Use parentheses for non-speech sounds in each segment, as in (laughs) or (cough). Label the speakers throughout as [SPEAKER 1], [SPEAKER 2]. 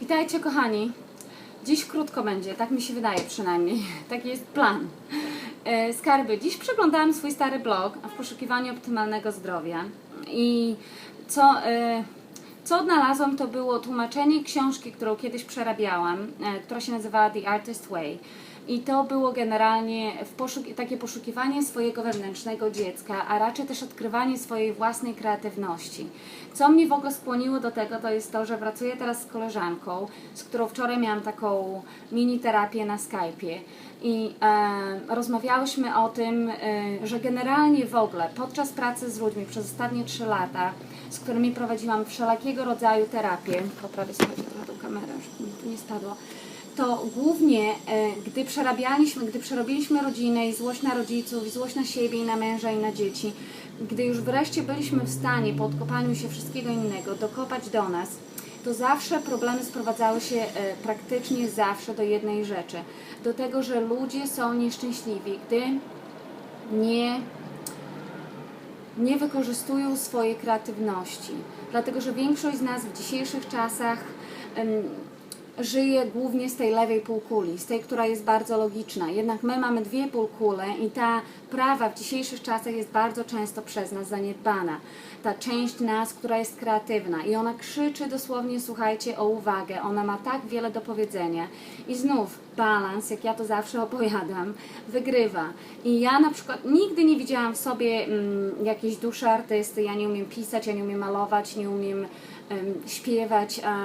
[SPEAKER 1] Witajcie kochani. Dziś krótko będzie, tak mi się wydaje przynajmniej. (laughs) Taki jest plan. E, Skarby, dziś przeglądałam swój stary blog w poszukiwaniu optymalnego zdrowia i co, e, co odnalazłam to było tłumaczenie książki, którą kiedyś przerabiałam, e, która się nazywała The Artist Way. I to było generalnie takie poszukiwanie swojego wewnętrznego dziecka, a raczej też odkrywanie swojej własnej kreatywności. Co mnie w ogóle skłoniło do tego, to jest to, że pracuję teraz z koleżanką, z którą wczoraj miałam taką mini terapię na Skype'ie. I e, rozmawiałyśmy o tym, e, że generalnie w ogóle podczas pracy z ludźmi przez ostatnie trzy lata, z którymi prowadziłam wszelakiego rodzaju terapię, poprawię sobie trochę tą kamerę, żeby mi tu nie spadło, to głównie, e, gdy przerabialiśmy, gdy przerobiliśmy rodzinę i złość na rodziców, i złość na siebie, i na męża, i na dzieci, gdy już wreszcie byliśmy w stanie po odkopaniu się wszystkiego innego dokopać do nas, to zawsze problemy sprowadzały się e, praktycznie zawsze do jednej rzeczy. Do tego, że ludzie są nieszczęśliwi, gdy nie nie wykorzystują swojej kreatywności. Dlatego, że większość z nas w dzisiejszych czasach żyje głównie z tej lewej półkuli, z tej, która jest bardzo logiczna. Jednak my mamy dwie półkule i ta prawa w dzisiejszych czasach jest bardzo często przez nas zaniedbana. Ta część nas, która jest kreatywna i ona krzyczy dosłownie, słuchajcie, o uwagę. Ona ma tak wiele do powiedzenia. I znów balans, jak ja to zawsze opowiadam, wygrywa. I ja na przykład nigdy nie widziałam w sobie mm, jakiejś duszy artysty. Ja nie umiem pisać, ja nie umiem malować, nie umiem em, śpiewać. A,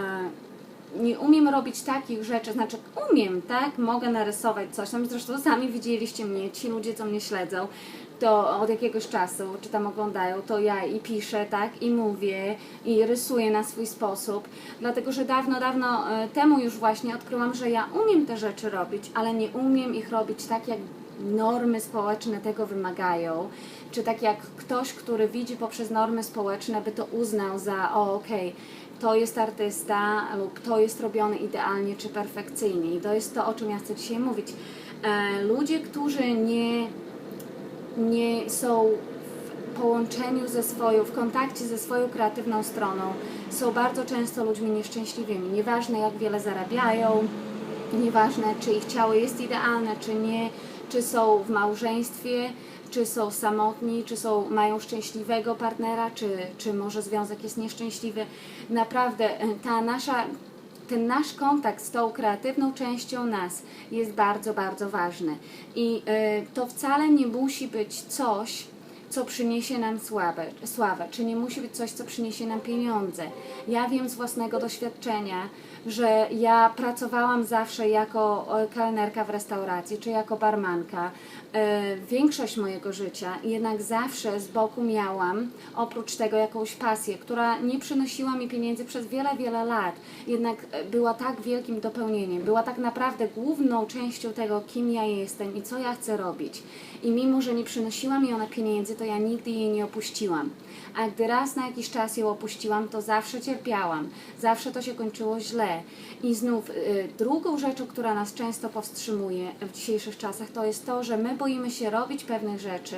[SPEAKER 1] nie umiem robić takich rzeczy, znaczy umiem, tak? Mogę narysować coś tam. Zresztą sami widzieliście mnie, ci ludzie, co mnie śledzą, to od jakiegoś czasu, czy tam oglądają, to ja i piszę, tak? I mówię, i rysuję na swój sposób. Dlatego, że dawno, dawno e, temu już właśnie odkryłam, że ja umiem te rzeczy robić, ale nie umiem ich robić tak, jak normy społeczne tego wymagają, czy tak jak ktoś, który widzi poprzez normy społeczne, by to uznał za, o okej, to jest artysta lub to jest robione idealnie czy perfekcyjnie. I to jest to, o czym ja chcę dzisiaj mówić. E, ludzie, którzy nie, nie są w połączeniu ze swoją, w kontakcie ze swoją kreatywną stroną, są bardzo często ludźmi nieszczęśliwymi. Nieważne jak wiele zarabiają, nieważne czy ich ciało jest idealne, czy nie, czy są w małżeństwie, czy są samotni, czy są, mają szczęśliwego partnera, czy, czy może związek jest nieszczęśliwy. Naprawdę e, ta nasza, ten nasz kontakt z tą kreatywną częścią nas jest bardzo, bardzo ważny. I e, to wcale nie musi być coś, co przyniesie nam sławę, sławę, czy nie musi być coś, co przyniesie nam pieniądze. Ja wiem z własnego doświadczenia, że ja pracowałam zawsze jako e, kelnerka w restauracji, czy jako barmanka. E, Większość mojego życia jednak zawsze z boku miałam oprócz tego jakąś pasję, która nie przynosiła mi pieniędzy przez wiele, wiele lat. Jednak e, była tak wielkim dopełnieniem, była tak naprawdę główną częścią tego, kim ja jestem i co ja chcę robić. I mimo, że nie przynosiła mi ona pieniędzy, to ja nigdy jej nie opuściłam. A gdy raz na jakiś czas ją opuściłam, to zawsze cierpiałam. Zawsze to się kończyło źle. I znów y, drugą rzeczą, która nas często powstrzymuje w dzisiejszych czasach, to jest to, że my boimy się robić pewnych rzeczy,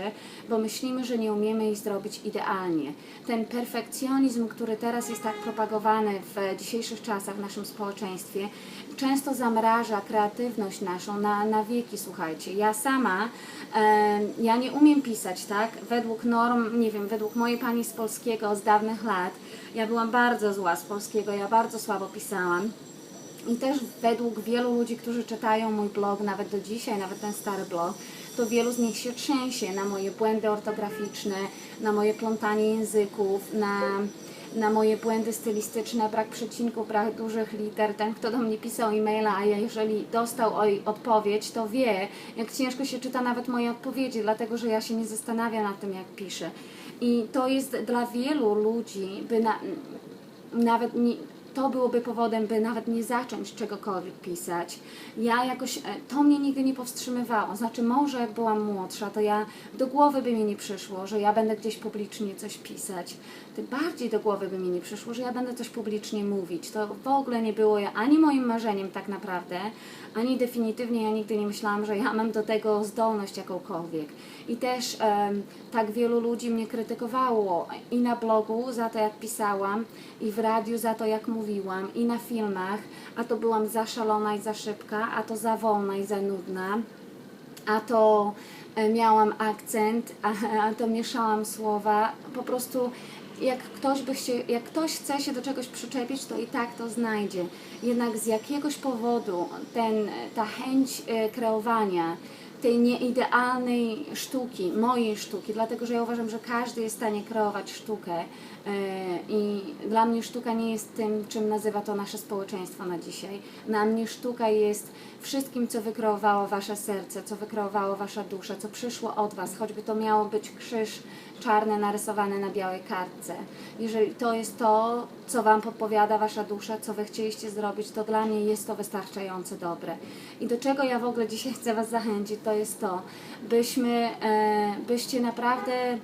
[SPEAKER 1] bo myślimy, że nie umiemy ich zrobić idealnie. Ten perfekcjonizm, który teraz jest tak propagowany w dzisiejszych czasach w naszym społeczeństwie, często zamraża kreatywność naszą na, na wieki, słuchajcie. Ja sama, e, ja nie umiem pisać, tak? Według norm, nie wiem, według mojej pani z polskiego z dawnych lat, ja byłam bardzo zła z polskiego, ja bardzo słabo pisałam. I też według wielu ludzi, którzy czytają mój blog, nawet do dzisiaj, nawet ten stary blog, to wielu z nich się trzęsie na moje błędy ortograficzne, na moje plątanie języków, na, na moje błędy stylistyczne, brak przecinków, brak dużych liter. Ten, kto do mnie pisał e-maila, a ja jeżeli dostał odpowiedź, to wie, jak ciężko się czyta nawet moje odpowiedzi, dlatego że ja się nie zastanawiam nad tym, jak piszę. I to jest dla wielu ludzi, by na, nawet nie, to byłoby powodem, by nawet nie zacząć czegokolwiek pisać. Ja jakoś, e, to mnie nigdy nie powstrzymywało. Znaczy, może jak byłam młodsza, to ja do głowy by mi nie przyszło, że ja będę gdzieś publicznie coś pisać. Tym bardziej do głowy by mi nie przyszło, że ja będę coś publicznie mówić. To w ogóle nie było ani moim marzeniem tak naprawdę, ani definitywnie ja nigdy nie myślałam, że ja mam do tego zdolność jakąkolwiek. I też em, tak wielu ludzi mnie krytykowało i na blogu za to, jak pisałam, i w radiu za to, jak mówiłam mówiłam i na filmach, a to byłam za szalona i za szybka, a to za wolna i za nudna, a to e, miałam akcent, a, a to mieszałam słowa. Po prostu jak ktoś, by się, jak ktoś chce się do czegoś przyczepić, to i tak to znajdzie. Jednak z jakiegoś powodu ten, ta chęć e, kreowania tej nieidealnej sztuki, mojej sztuki, dlatego że ja uważam, że każdy jest w stanie kreować sztukę e, i dla mnie sztuka nie jest tym, czym nazywa to nasze społeczeństwo na dzisiaj. Dla mnie sztuka jest wszystkim, co wykreowało wasze serce, co wykreowało wasza dusza, co przyszło od was, choćby to miało być krzyż czarny narysowany na białej kartce. Jeżeli to jest to, co wam podpowiada wasza dusza, co wy chcieliście zrobić, to dla mnie jest to wystarczająco dobre. I do czego ja w ogóle dzisiaj chcę was zachęcić, to jest to, byśmy, e, byście naprawdę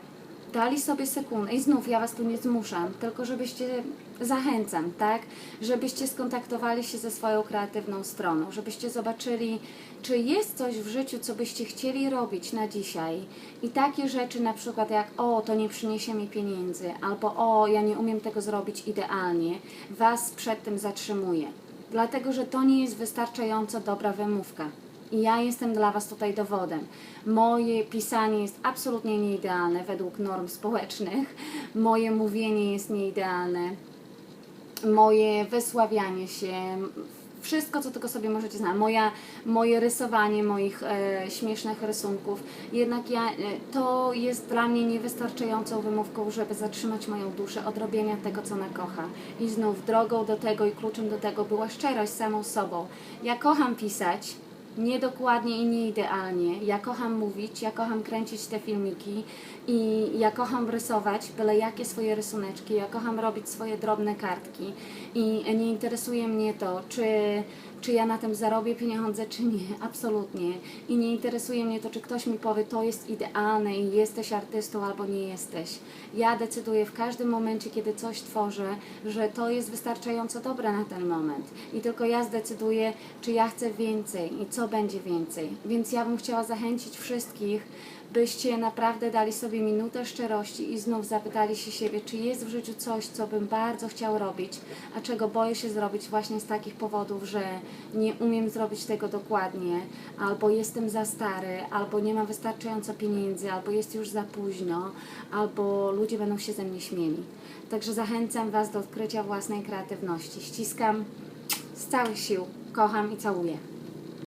[SPEAKER 1] dali sobie sekundę i znów ja Was tu nie zmuszam, tylko żebyście zachęcam, tak? Żebyście skontaktowali się ze swoją kreatywną stroną, żebyście zobaczyli, czy jest coś w życiu, co byście chcieli robić na dzisiaj i takie rzeczy na przykład jak o, to nie przyniesie mi pieniędzy, albo o, ja nie umiem tego zrobić idealnie, Was przed tym zatrzymuje. Dlatego, że to nie jest wystarczająco dobra wymówka. I ja jestem dla Was tutaj dowodem. Moje pisanie jest absolutnie nieidealne według norm społecznych. Moje mówienie jest nieidealne. Moje wysławianie się, wszystko, co tylko sobie możecie znać. Moja, moje rysowanie moich e, śmiesznych rysunków. Jednak ja, e, to jest dla mnie niewystarczającą wymówką, żeby zatrzymać moją duszę od robienia tego, co ona kocha. I znów drogą do tego i kluczem do tego była szczerość samą sobą. Ja kocham pisać, niedokładnie i nieidealnie. Ja kocham mówić, ja kocham kręcić te filmiki i ja kocham rysować byle jakie swoje rysuneczki, ja kocham robić swoje drobne kartki i nie interesuje mnie to, czy, czy ja na tym zarobię pieniądze, czy nie, absolutnie. I nie interesuje mnie to, czy ktoś mi powie, to jest idealne i jesteś artystą albo nie jesteś. Ja decyduję w każdym momencie, kiedy coś tworzę, że to jest wystarczająco dobre na ten moment. I tylko ja zdecyduję, czy ja chcę więcej i co będzie więcej. Więc ja bym chciała zachęcić wszystkich, byście naprawdę dali sobie minutę szczerości i znów zapytali się siebie, czy jest w życiu coś, co bym bardzo chciał robić, a czego boję się zrobić właśnie z takich powodów, że nie umiem zrobić tego dokładnie, albo jestem za stary, albo nie mam wystarczająco pieniędzy, albo jest już za późno, albo ludzie będą się ze mnie śmieli. Także zachęcam Was do odkrycia własnej kreatywności. Ściskam z całych sił, kocham i całuję.